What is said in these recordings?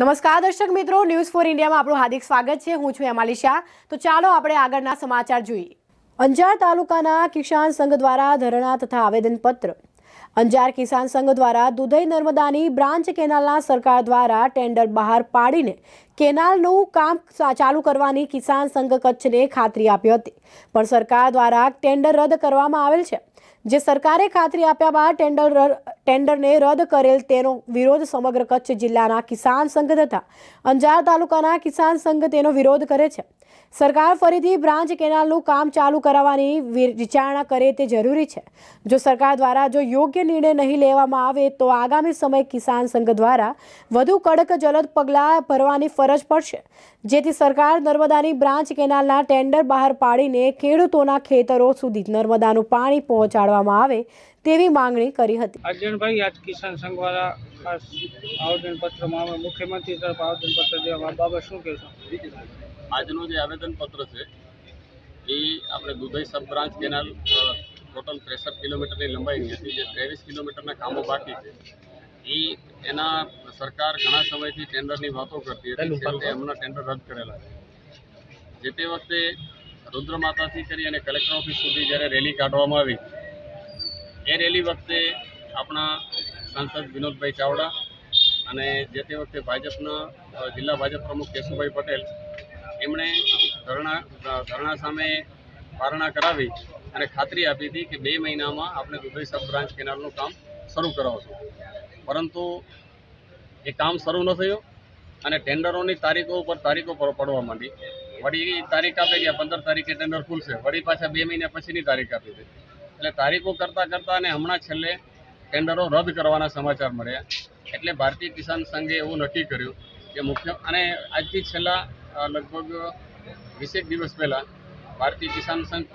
નમસ્કાર દર્શક મિત્રો ન્યૂઝ ફોર ઇન્ડિયામાં આપણું હાર્દિક સ્વાગત છે. હું છું હેમાલી શાહ. તો ચાલો આપણે આગળના સમાચાર જોઈએ. અંજાર તાલુકાના કિસાન સંઘ દ્વારા ધરણા તથા આવેદનપત્ર. અંજાર કિસાન સંઘ દ્વારા દુધઈ નર્મદાની બ્રાન્ચ કેનાલના સરકાર દ્વારા ટેન્ડર બહાર પાડીને કેનાલનું કામ ચાલુ કરવાની કિસાન સંઘ કચ્છને ખાતરી આપી હતી. પણ સરકાર દ્વારા ટેન્ડર રદ કરવામાં આવેલ છે. જે સરકારે ખાતરી આપ્યા બાદ ટેન્ડર ટેન્ડરને રદ કરેલ તેનો વિરોધ સમગ્ર કચ્છ જિલ્લાના કિસાન સંઘ તથા અંજાર તાલુકાના કિસાન સંઘ તેનો વિરોધ કરે છે. સરકાર ફરીથી બ્રાન્ચ કેનાલનું કામ ચાલુ કરાવવાની વિચારણા કરે તે જરૂરી છે. જો સરકાર દ્વારા જો યોગ્ય નિર્ણય નહીં લેવામાં આવે તો આગામી સમય કિસાન સંઘ દ્વારા વધુ કડક જલદ પગલાં ભરવાની ફરજ પડશે. જેથી સરકાર નર્મદાની બ્રાન્ચ કેનાલના ટેન્ડર બહાર પાડીને ખેડૂતોના ખેતરો સુધી નર્મદાનું પાણી પહોંચાડવામાં આવે તેવી માંગણી કરી હતી. અર્જુનભાઈ આજ કિસાન સંઘ વાળા ખાસ આવેદનપત્રમાં અમે મુખ્યમંત્રી તરફ આવેદનપત્ર દેવા બાબત શું કહેશો? આજનું જે આવેદનપત્ર છે એ આપણે Dudhai sub branch canal total ત્રેસઠ કિલોમીટરની લંબાઈની હતી જે ત્રેવીસ કિલોમીટરના કામો બાકી છે એ એના સરકાર ઘણા સમયથી ટેન્ડરની વાતો કરતી હતી હમણાં ટેન્ડર રદ કરેલા છે. જે તે વખતે રુદ્રમાતાથી કરી અને કલેક્ટર ઓફિસ સુધી જ્યારે રેલી કાઢવામાં આવી એ રેલી વખતે આપણા સાંસદ વિનોદભાઈ ચાવડા અને જે તે વખતે ભાજપના જિલ્લા ભાજપ પ્રમુખ કેશુભાઈ પટેલ, એમણે ધરણા ધરણા સામે પારણા કરાવી અને ખાતરી આપી હતી કે બે મહિનામાં આપણે દુબઈ સબ બ્રાન્ચ કેનાલનું કામ શરૂ કરાવશું. પરંતુ એ કામ શરૂ ન થયું અને ટેન્ડરોની તારીખો ઉપર તારીખો પડવા માંડી. વળી તારીખ આપી ગયા, પંદર તારીખે ટેન્ડર ખુલશે. વળી પાછા બે મહિના પછીની તારીખ આપી હતી એટલે તારીખો કરતાં કરતાં અને હમણાં છેલ્લે ટેન્ડરો રદ કરવાના સમાચાર મળ્યા. એટલે ભારતીય કિસાન સંઘે એવું નક્કી કર્યું કે મુખ્ય અને આજથી છેલ્લા લગભગ વીસેક દિવસ પહેલાં ભારતીય કિસાન સંઘ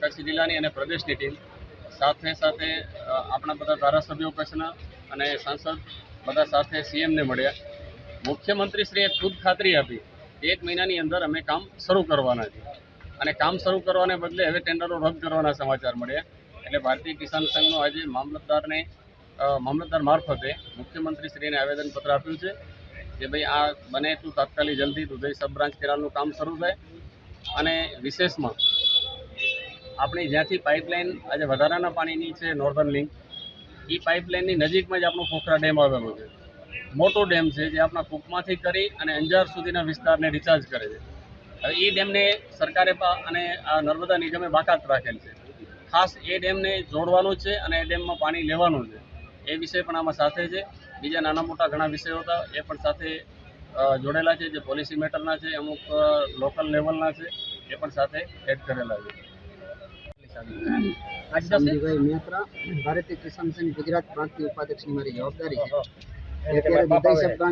કચ્છ જિલ્લાની અને પ્રદેશની ટીમ સાથે સાથે આપણા બધા ધારાસભ્યો કચ્છના અને સાંસદ બધા સાથે સીએમને મળ્યા. મુખ્યમંત્રીશ્રીએ ખુદ ખાતરી આપી એક મહિનાની અંદર અમે કામ શરૂ કરવાના છીએ. અને કામ શરૂ કરવાને બદલે હવે ટેન્ડરો રદ કરવાના સમાચાર મળ્યા. એટલે ભારતીય કિસાન સંઘનો આજે મામલતદારને મામલતદાર મારફતે મુખ્યમંત્રીશ્રીને આવેદનપત્ર આપ્યું છે કે ભાઈ આ બને એટલું તાત્કાલિક જલ્દી દુધઈ સબ બ્રાન્ચ કેનાલનું કામ શરૂ થાય અને વિશેષમાં આપણી જ્યાંથી પાઇપલાઇન આજે વધારાના પાણીની છે નોર્ધન લિંક એ પાઇપલાઇનની નજીકમાં જ આપણો ખોખરા ડેમ આવેલો છે. મોટો ડેમ છે જે આપણા કુકમાંથી કરી અને અંજાર સુધીના વિસ્તારને રિચાર્જ કરે છે. હવે એ ડેમને સરકારે અને આ નર્મદા નિગમે બાકાત રાખેલ છે. ખાસ એ ડેમને જોડવાનો છે અને એ ડેમમાં પાણી લેવાનું છે. એ વિષય પણ આમાં સાથે છે. બીજા નાના મોટા ઘણા વિષયો હતા એ પણ સાથે જોડેલા છે. જે પોલિસી મેટરના છે અમુક લોકલ લેવલના છે એ પણ સાથે એડ કરેલા છે. ભારતીય કિસાન સંઘ ગુજરાત પ્રાંતની ઉપાધ્યક્ષની મારી જવાબદારી છે. અત્યારે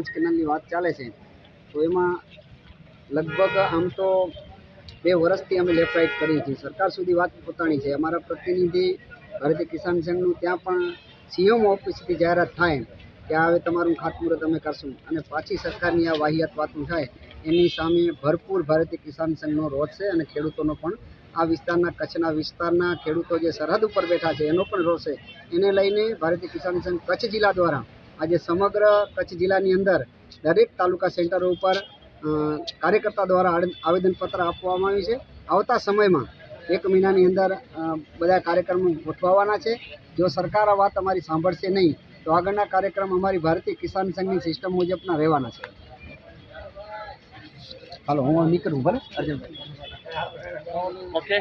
કેનાલની વાત ચાલે છે. તો એમાં લગભગ આમ તો બે વર્ષથી અમે લેફ્ટ રાઇટ કરી છે સરકાર સુધી વાત પોતાની છે. અમારા પ્રતિનિધિ ભારતીય કિસાન સંઘનું ત્યાં પણ સીએમ ઓફિસથી જાહેરાત થાય કે હવે તમારું ખાતમુહૂર્ત અમે કરશું. અને પાછી સરકારની આ વાહિયાત વાતું થાય, એની સામે ભરપૂર ભારતીય કિસાન સંઘનો રોષ છે અને ખેડૂતોનો પણ આ વિસ્તારના કચ્છના વિસ્તારના ખેડૂતો જે સરહદ ઉપર બેઠા છે, એનો પણ રોષ છે. એને લઈને ભારતીય કિસાન સંઘ કચ્છ જિલ્લા દ્વારા આજે સમગ્ર કચ્છ જિલ્લાની અંદર દરેક તાલુકા સેન્ટરો ઉપર કાર્યકર્તા દ્વારા આવેદનપત્ર આપવામાં આવ્યું છે. આવતા સમયમાં એક મહિનાની અંદર બધા કાર્યક્રમો ગોઠવાવાના છે. જો સરકાર આ વાત અમારી સાંભળશે નહીં, તો આગળના કાર્યક્રમ અમારી ભારતીય કિસાન સંઘની સિસ્ટમ મુજબના રહેવાના છે. હાલો, હું નીકળું ભલે અર્જુનભાઈ. ઓકે